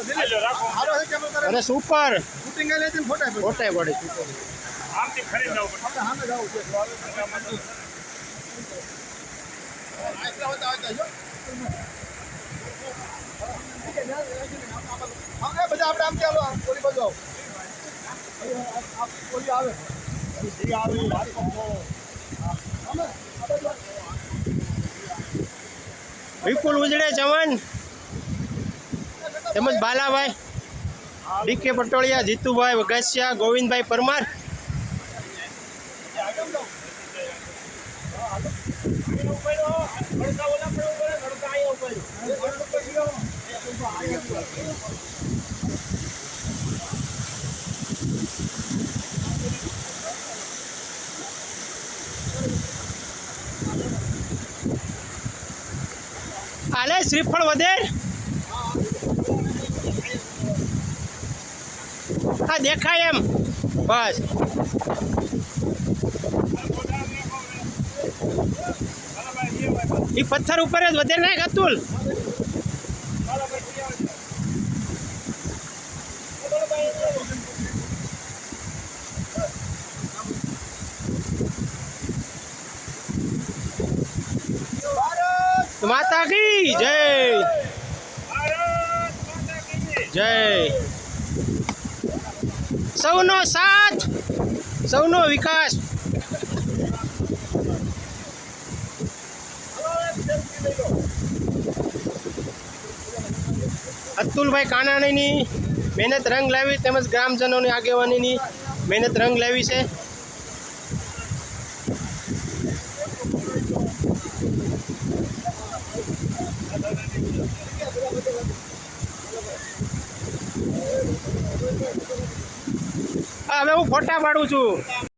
અરે super shooting લઈ છે ફોટા ફોટા પડે. આમથી ખરીદ જવું પડે. હામે સામે જાવું છે. બધા આપણે આમ ચાલો આમ ઓલી બાજુ કોઈ આવે. આવે વિપુલ ઉજળે ચમન તેમજ બાલાભાઈ ડીકે પટોળિયા જીતુભાઈ વઘાસિયા ગોવિંદભાઈ પરમાર. આલે શ્રીફળ વધેર હા દેખાય એમ. બસ. એ પથ્થર ઉપર જ વધે નાખ અતુલ? માતા કી જય. જય. સૌનો સાથ સૌનો વિકાસ. અતુલભાઈ કાનાણીની મહેનત રંગ લાવી તેમજ ગ્રામજનોની આગેવાનીની મહેનત રંગ લાવી છે. હા, હવે હું ફોટા પાડું છું.